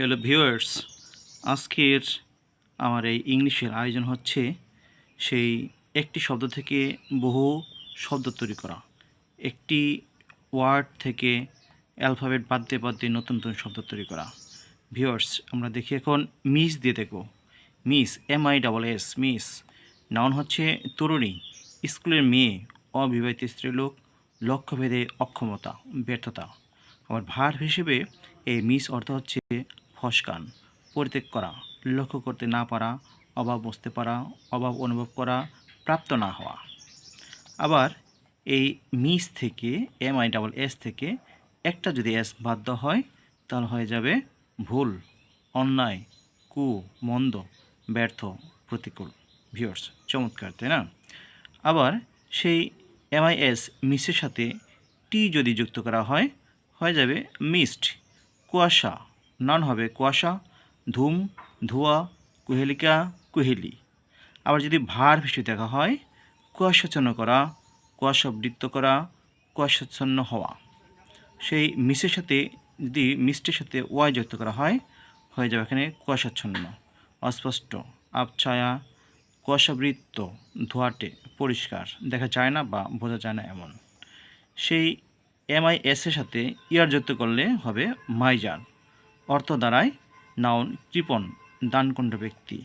Hello viewers, আজকের আমার এই ইংলিশের আয়োজন হচ্ছে সেই একটি শব্দ থেকে বহু শব্দ তৈরি করা। একটি ওয়ার্ড থেকে অ্যালফাবেট বাদ দিয়ে বাদ দিয়ে নতুন নতুন শব্দ তৈরি করা। ভিউয়ার্স, আমরা দেখি এখন মিস দিয়ে দেখব। Miss, M I double S, miss. Noun হচ্ছে তরুণী, স্কুলের মেয়ে, অবিবাহিত স্ত্রীলোক, লক্ষ্যভেদে অক্ষমতা, ব্যর্থতা। আবার ভার হিসেবে এই মিস অর্থ হচ্ছে ফসকান পরিত্যাগ করা, লক্ষ্য করতে না পারা, অভাব বুঝতে পারা, অভাব অনুভব করা, প্রাপ্ত না হওয়া। আবার এই মিস থেকে, এম আই ডাবল এস থেকে একটা যদি এস দেওয়া হয়, তাহলে হয়ে যাবে ভুল, অন্যায়, কু, মন্দ, ব্যর্থ, প্রতিকূল। ভিউয়ার্স, চমৎকার, তাই না? আবার সেই এমআইএস মিসের সাথে টি যদি যুক্ত করা হয়, হয়ে যাবে মিস্ট কুয়াশা। নান হবে, কুয়াশা, ধূম, ধোঁয়া, কুহেলিকা, কুহেলি। আবার যদি ভার হিসেবে দেখা হয়, কুয়াশাচ্ছন্ন করা কুয়াশাবৃত্ত করা, কুয়াশাচ্ছন্ন হওয়া। সেই মিসের সাথে, যদি মিষ্টির সাথে ওয়াই যুক্ত করা হয়, হয়ে যাবে এখানে কুয়াশাচ্ছন্ন। অস্পষ্ট আবছায়া কুয়াশাবৃত্ত ধোয়াটে, পরিষ্কার। দেখা যায় না বা বোঝা যায় না এমন। সেই এমআইএস এর সাথে ইয়ার যুক্ত করলে হবে মাইজার। অর্থ দ্বারায় নাউন কৃপণ দানকুণ্ড ব্যক্তি।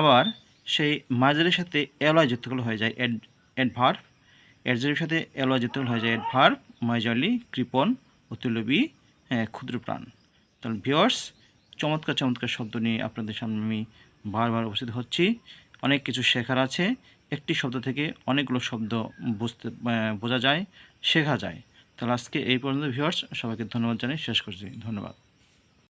আবার সেই মাইজারের সাথে এলয় যুক্ত করলে হয়ে যায় এড অ্যাডভার্ব অ্যাডজারের সাথে এলয় যুক্ত হয়ে যায় অ্যাডভার্ব মাইজারলি কৃপণ, অতুলবী হ্যাঁ ক্ষুদ্র প্রাণ। তাহলে ভিওয়ার্স চমৎকার চমৎকার শব্দ নিয়ে আপনাদের সামনে আমি বারবার উপস্থিত হচ্ছি। অনেক কিছু শেখার আছে। একটি শব্দ থেকে অনেকগুলো শব্দ বুঝতে বোঝা যায়, শেখা যায়। তাহলে আজকে এই পর্যন্ত ভিউয়ার্স, সবাইকে ধন্যবাদ জানিয়ে শেষ করছি। ধন্যবাদ।